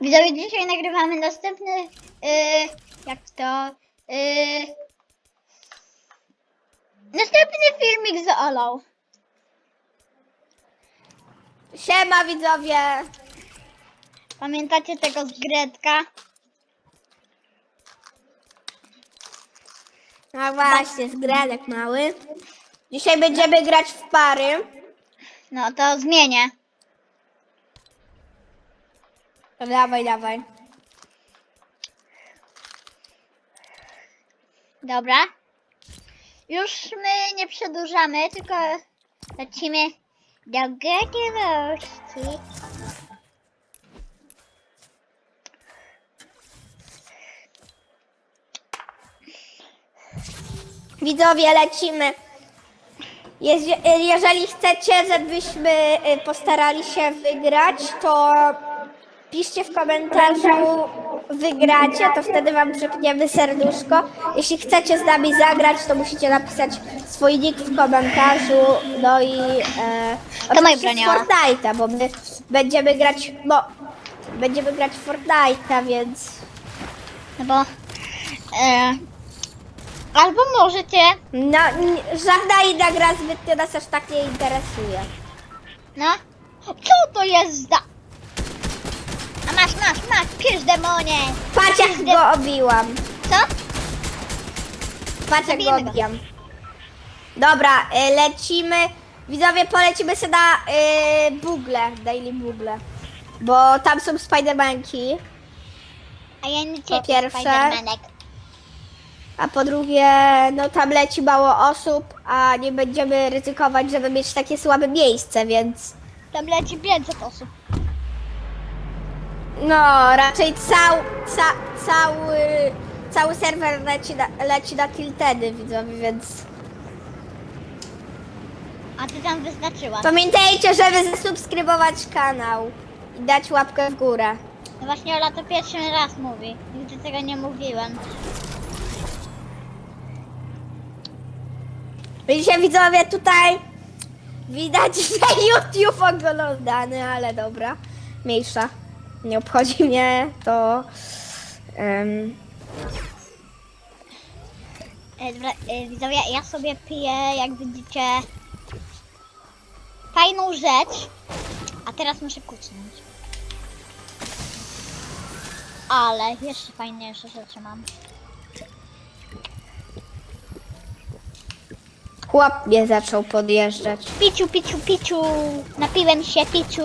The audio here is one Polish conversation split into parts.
Widzowie, dzisiaj nagrywamy następny, yy, jak to, yy, następny filmik z Olą. Siema widzowie! Pamiętacie tego z Gretka? No właśnie, z Grenek mały. Dzisiaj będziemy grać w pary. No to zmienię. To dawaj, dawaj. Dobra. Już my nie przedłużamy, tylko lecimy do gotowości. Widzowie, lecimy. Jeżeli chcecie, żebyśmy y, postarali się wygrać, to piszcie w komentarzu wygracie, to wtedy wam przypniemy serduszko. Jeśli chcecie z nami zagrać, to musicie napisać swój nick w komentarzu. No i e, To oczywiście. Fortnite'a, bo my będziemy grać, no, będziemy grać w Fortnite'a, więc No bo, e, albo możecie, no, żadna inna gra zbytnio nas aż tak nie interesuje. no. Co to jest za... Masz, masz, masz, pisz demonie. Patrz jak go obiłam. Co? Patrz jak go Zabijmy go. obijam. Dobra, y, lecimy. Widzowie, polecimy sobie na y, Google, Daily Google. Bo tam są Spidermanki. A ja nie Po cię, pierwsze- Spidermanek. A po drugie, no tam leci mało osób, a nie będziemy ryzykować, żeby mieć takie słabe miejsce, więc Tam leci 500 osób. No raczej cał, ca, cały, cały serwer leci na, leci na tiltedy, widzowie, więc A ty tam wyznaczyłaś. pamiętajcie, żeby zasubskrybować kanał i dać łapkę w górę. No właśnie Ola to pierwszy raz mówi. Nigdy tego nie mówiłem. Widzicie widzowie tutaj widać, że YouTube oglądany, ale dobra, mniejsza. Nie obchodzi mnie to. em, E, dobra, e, widzowie, ja sobie piję, jak widzicie, fajną rzecz. A teraz muszę kucnąć. Ale jeszcze fajniejsze rzeczy mam. chłop mnie zaczął podjeżdżać. Piciu, piciu, piciu. Napiłem się, piciu.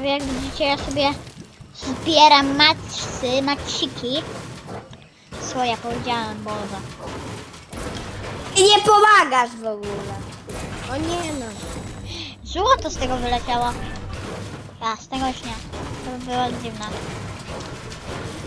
Sobie jak widzicie, ja sobie zbieram matsy, matsiki. Co ja powiedziałem, Boże. I nie pomagasz w ogóle. O nie no. Złoto z tego wyleciało. A, z tego już nie. To by było dziwne.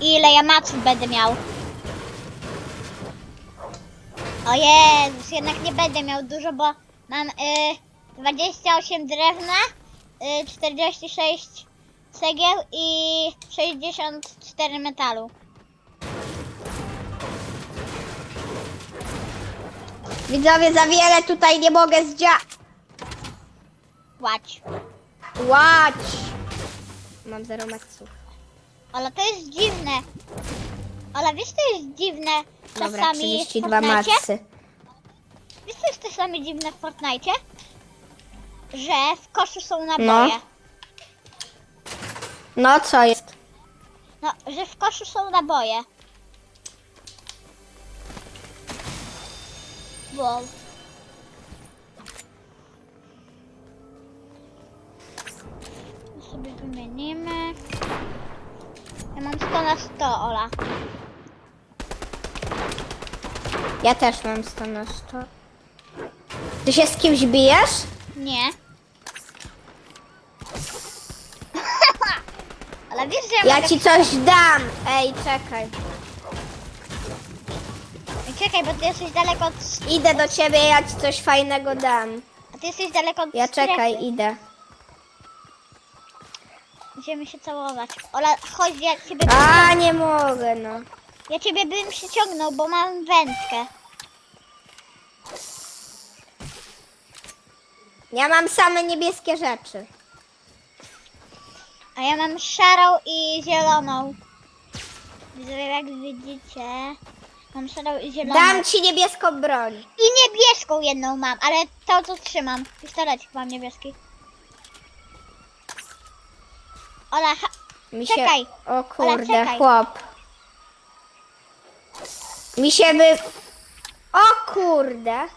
Ile ja maców będę miał? O Jezus, jednak nie będę miał dużo, bo mam y, 28 drewna, 46 cegieł i 64 metalu. Widzowie, za wiele tutaj nie mogę zdzia... Płać. Łać! Mam zero maksów. Ola, to jest dziwne. Ola, wiesz, to jest dziwne Dobra, czasami w 32 Fortnite? maksy. Wiesz, co jest czasami dziwne w Fortnite? Że w koszu są naboje. No co jest? No, że w koszu są naboje. Wow. To sobie wymienimy. Ja mam 100 na 100, Ola. Ja też mam 100 na 100. Ty się z kimś bijesz? Nie. Wiesz, że ja, Ja mogę... ci coś dam! Ej, czekaj. Czekaj, bo ty jesteś daleko od... Idę do ciebie, ja ci coś fajnego dam. A ty jesteś daleko od Ja strefy. czekaj, idę. Będziemy się całować. Ola, chodź, ja ciebie... A, nie mogę, no. Ja ciebie bym przyciągnął, bo mam wędkę. Ja mam same niebieskie rzeczy. A ja mam szarą i zieloną. Widzowie, jak widzicie, mam szarą i zieloną. Dam ci niebieską broń. I niebieską jedną mam, ale to co trzymam. Pistolecik mam niebieski. Ola, ha- Mi Czekaj. Się... O kurde, czekaj. chłop. Mi się by... O kurde.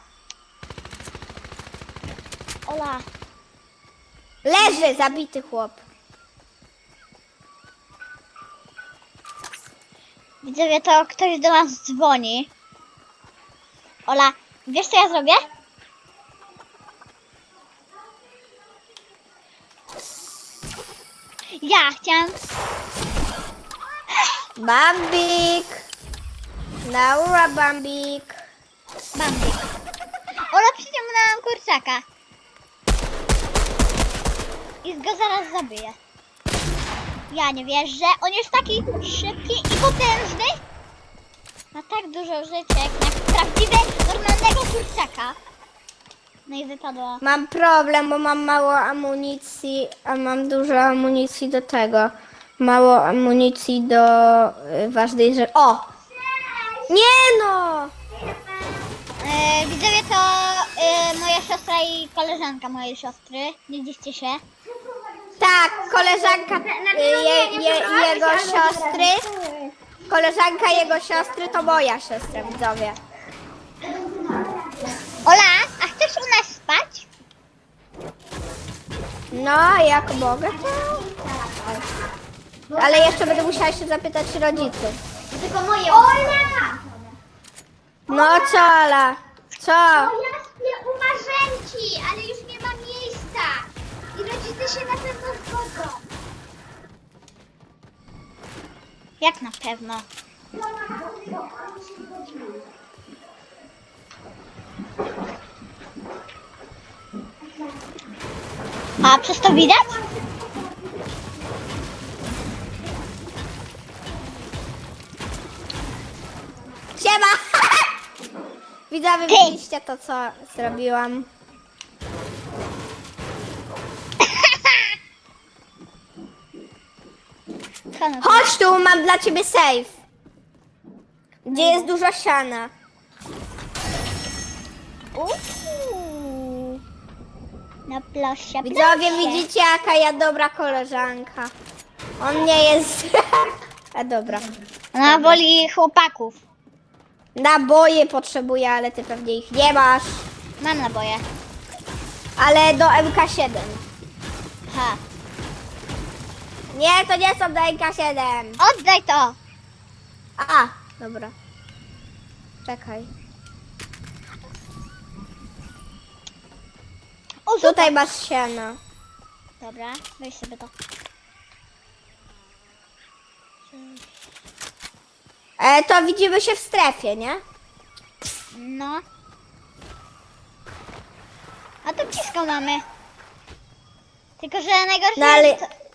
Ola, Leży zabity chłop. Widzowie, to ktoś do nas dzwoni. Ola, wiesz co ja zrobię? Ja chciałam Bambik. Laura Bambik. Bambik. Ola przyciągnęłam kurczaka. I go zaraz zabiję. Ja nie wierzę. On jest taki szybki i potężny. Ma tak dużo życia jak na prawdziwe, normalnego kurczaka. No i wypadło. Mam problem, bo mam mało amunicji, a mam dużo amunicji do tego. Mało amunicji do y, ważnej rzeczy. O! Nie no! E, widzowie to e, moja siostra i koleżanka mojej siostry. Nie dziwcie się. Tak, koleżanka y, je, je, jego siostry. Koleżanka jego siostry to moja siostra, widzowie. Ola, a chcesz u nas spać? No, jak mogę, to... Ale jeszcze będę musiała się zapytać rodziców. Tylko moje. Ola! No co, Ala? Co? Ja śpię u Marzenki, ale już nie ma miejsca. I rodzice się na pewno zgodzą. Jak na pewno? A przez to widać? Siema! Widzowie, Ty. widzieliście to, co zrobiłam. Co no to? Chodź tu, mam dla ciebie safe. Gdzie jest dużo siana. Uuu. Na plasie. Widzowie, widzicie, jaka ja dobra koleżanka. On nie jest... A dobra. Ona woli chłopaków. Naboje potrzebuję, ale ty pewnie ich nie masz. Mam naboje. Ale do MK7. Ha. Nie, to nie są do MK7. Oddaj to! A, dobra. Czekaj. O, tutaj. Tutaj masz siano. Dobra, weź sobie to. E, to widzimy się w strefie, nie? No. A to blisko mamy. Tylko, że najgorsze No ale- jest to...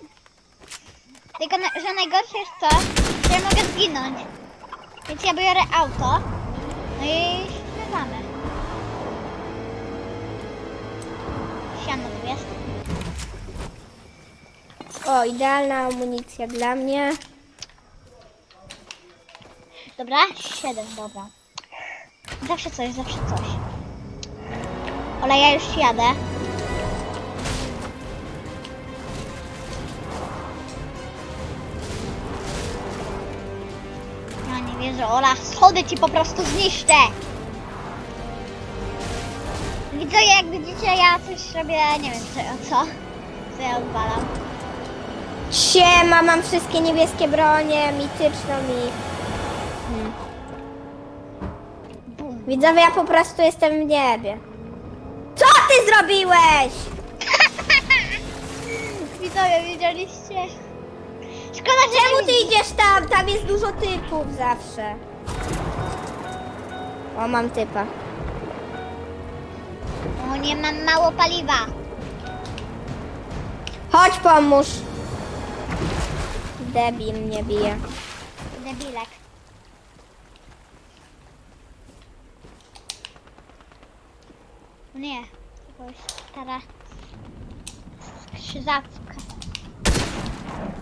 Tylko, na, że najgorsze jest to, że ja mogę zginąć. Więc ja biorę auto. No i śpiewamy. Siano tu jest. O, idealna amunicja dla mnie. Dobra, siedem, dobra. Zawsze coś, zawsze coś. Ale ja już jadę. Ja nie wierzę, Ola, schody ci po prostu zniszczę. Widzę, jak widzicie, ja coś robię, nie wiem co, co, co ja odwalam. Siema, mam wszystkie niebieskie bronie, mityczną i... Bum. Widzowie, ja po prostu jestem w niebie. Co ty zrobiłeś? Widzowie, widzieliście? Szkoda, że Czemu ty idziesz tam? Tam jest dużo typów zawsze. O, mam typa. O, nie mam mało paliwa. Chodź, pomóż. Debil mnie bije. Debilek. Nie. jakąś stara skrzyżawka.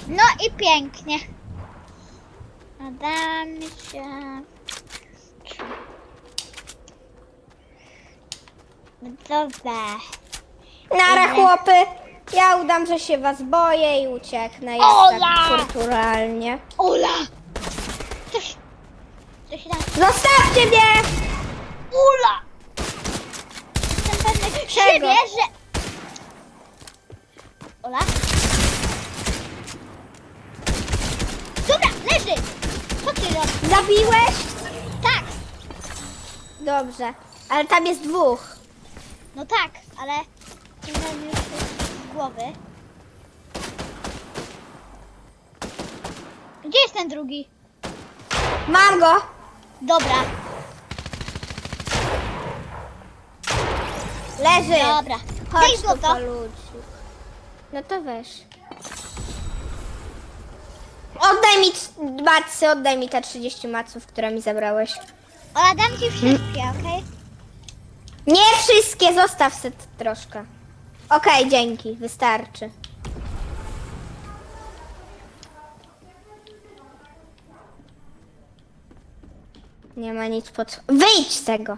No i pięknie. Nadamy się. Dobra. Nara Ile? chłopy, ja udam, że się was boję i ucieknę. Jest Ola! tak kulturalnie. Ola! Coś. Coś tam. Zostawcie mnie! Ula! Jestem pewny siebie, że... Ola? Dobra, leży! Co ty robisz? Zabiłeś? Tak, Dobrze, ale tam jest dwóch. no tak, ale... Jeden już z głowy. Gdzie jest ten drugi? Mam go! Dobra, Leży! dobra. Chodź Daj tu po ludzi. No to weź. Oddaj mi c- macy, oddaj mi te 30 maców, które mi zabrałeś. Ola, dam ci wszystkie, okej? Nie wszystkie, zostaw se t- troszkę. Okej, dzięki, wystarczy. Nie ma nic pod... Wyjdź z tego!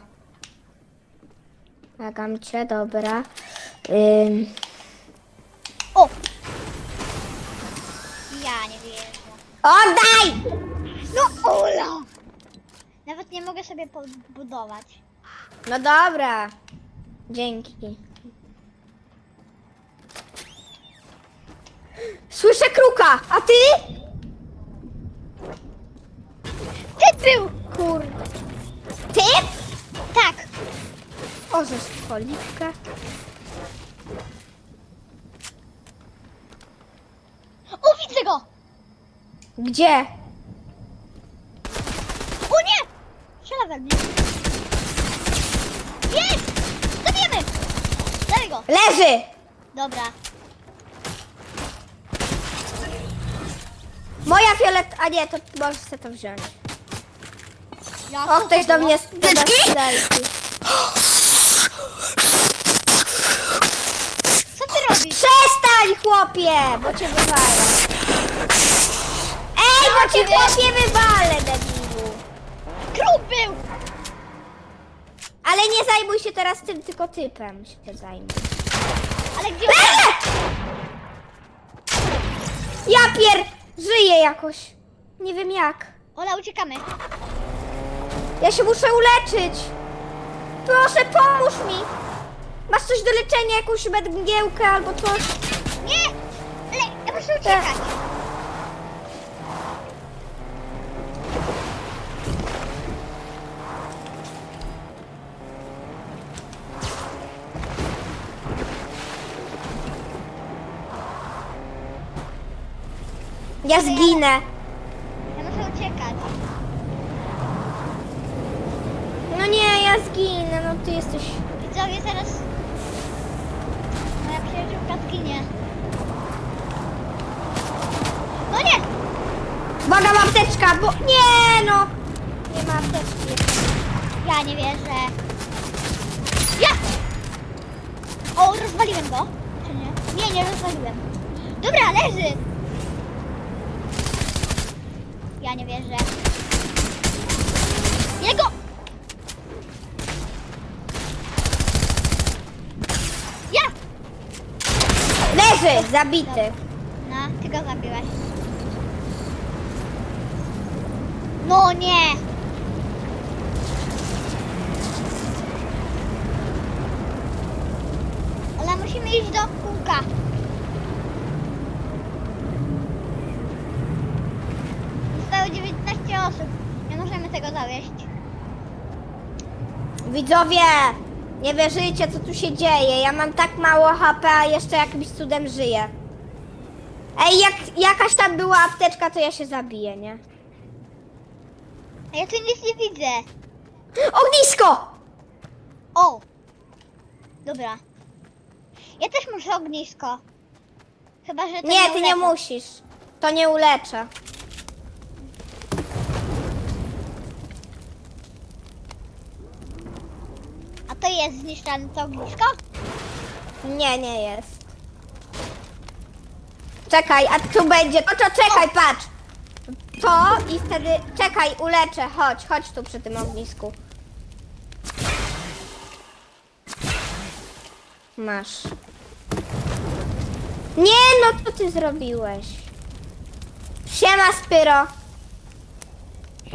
Nagam cię, dobra. Ym, O! Oddaj! No Ola! Nawet nie mogę sobie podbudować. No dobra. Dzięki. Słyszę kruka, a ty? Ty był! Kurde. Ty? Tak! O, poliwkę. O, widzę go! Gdzie? O nie! Strzela we mnie. Jest! Zabijemy! Daj go! Leży! Dobra. Moja fiolet... A nie, to możesz sobie to wziąć. Ja O, ktoś do mnie strzelki. Co ty robisz? Przestań, chłopie, bo cię wywalę. Cię chłopie wywalę, debilu. Kruk był! Ale nie zajmuj się teraz tym, tylko typem się zajmuj. Ale gdzie Leżę! Ja pier... Żyję jakoś. Nie wiem jak. Ola, uciekamy. Ja się muszę uleczyć. Proszę, pomóż mi. Masz coś do leczenia, jakąś mgiełkę albo coś? Nie! Ale ja muszę uciekać. Ja zginę. Ja muszę uciekać. No nie, ja zginę. No ty jesteś... Widzowie, zaraz moja przyjaciółka zginie. No nie! Uwaga, apteczka, bo... Nie no. Nie ma apteczki. Ja nie wierzę. Ja! O, rozwaliłem go. Czy nie? Nie, nie rozwaliłem. Dobra, leży. Ja nie wierzę. Jego! Ja! Leży, zabity. No, ty go zabiłeś. No nie! Ale musimy iść do kółka. Zostało 19 osób. Nie możemy tego zawieść. Widzowie, nie wierzycie, co tu się dzieje. Ja mam tak mało HP, a jeszcze jakimś cudem żyję. Ej, jak jakaś tam była apteczka, to ja się zabiję, nie? A ja tu nic nie widzę. Ognisko! O! Dobra. Ja też muszę ognisko. Chyba, że to Nie, ty nie uleczy. musisz. To nie uleczę. To jest zniszczone to ognisko? Nie, nie jest. Czekaj, a tu będzie. To czekaj, patrz. To i wtedy. Czekaj, uleczę. Chodź, chodź tu przy tym ognisku. Masz. Nie, no co ty zrobiłeś? Siema, Spyro.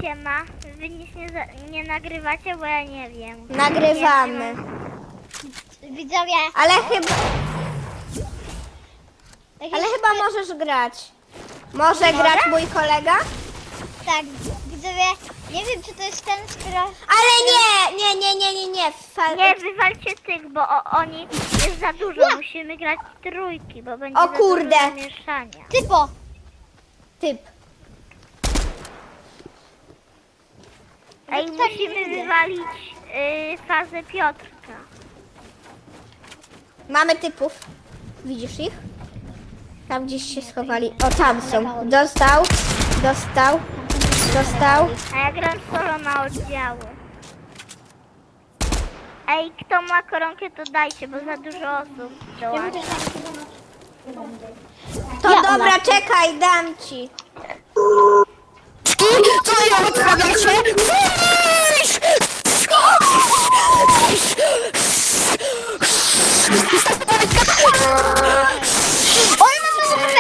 Siema, wy nic nie, za- nie nagrywacie, bo ja nie wiem. Nagrywamy. Widzowie, Ale chyba, jakieś- ale chyba możesz grać. Może grać mój kolega? tak, widzowie, nie wiem czy to jest ten skoro... Ale nie, nie, nie, nie, nie, nie. Fa- Nie, wywalcie tych, bo o, oni jest za dużo. Musimy grać trójki, bo będzie O za kurde. dużo zamieszania. Typo! Typ. Ej, No tak musimy wywalić y, fazę Piotrka. Mamy typów. Widzisz ich? Tam gdzieś się schowali. O, tam są. Dostał, dostał, dostał. A ja gram solo na oddziały. Ej, kto ma koronkę, to dajcie, bo za dużo osób dołączy. To dobra, czekaj, dam ci. Co ja odprawiacie? Wyjść! Oj, mam mało HP!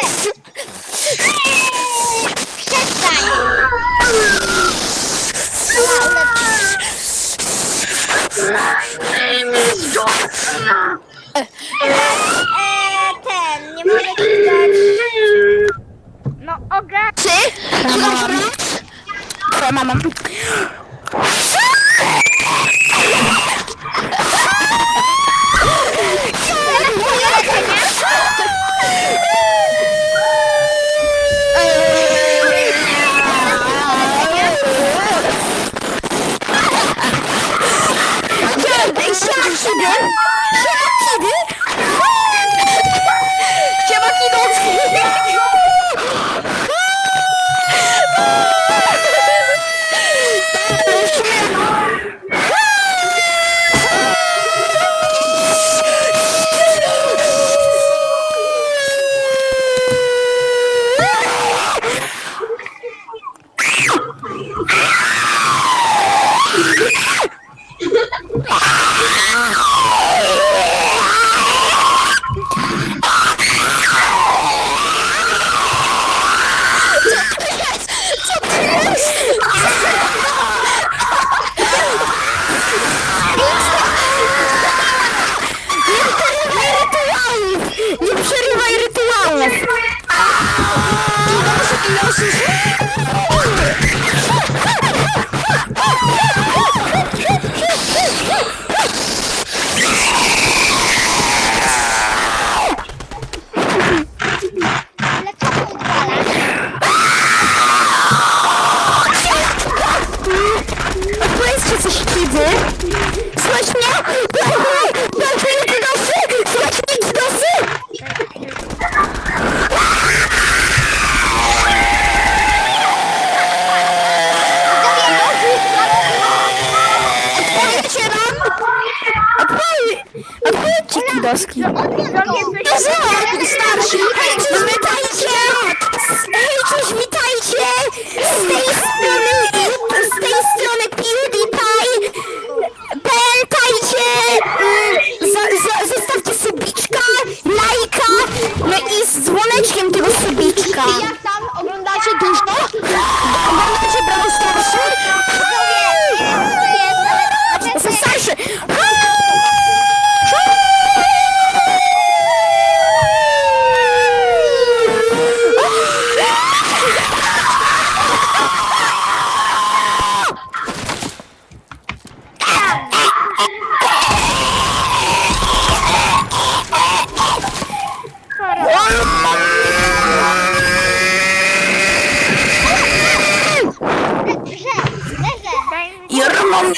Przestań! Dobra, ulepszę. Eee, mama.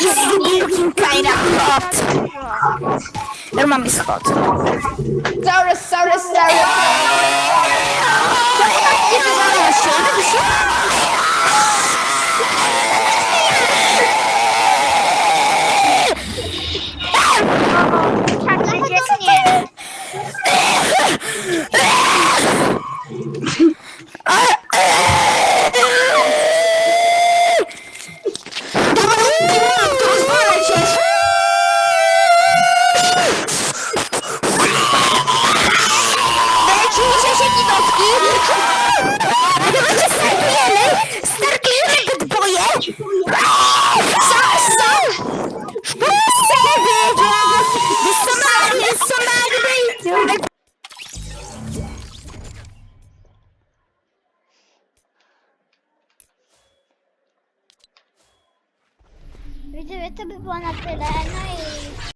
Is looking kinda hot. Your mom is hot. Sorry, sorry, sorry.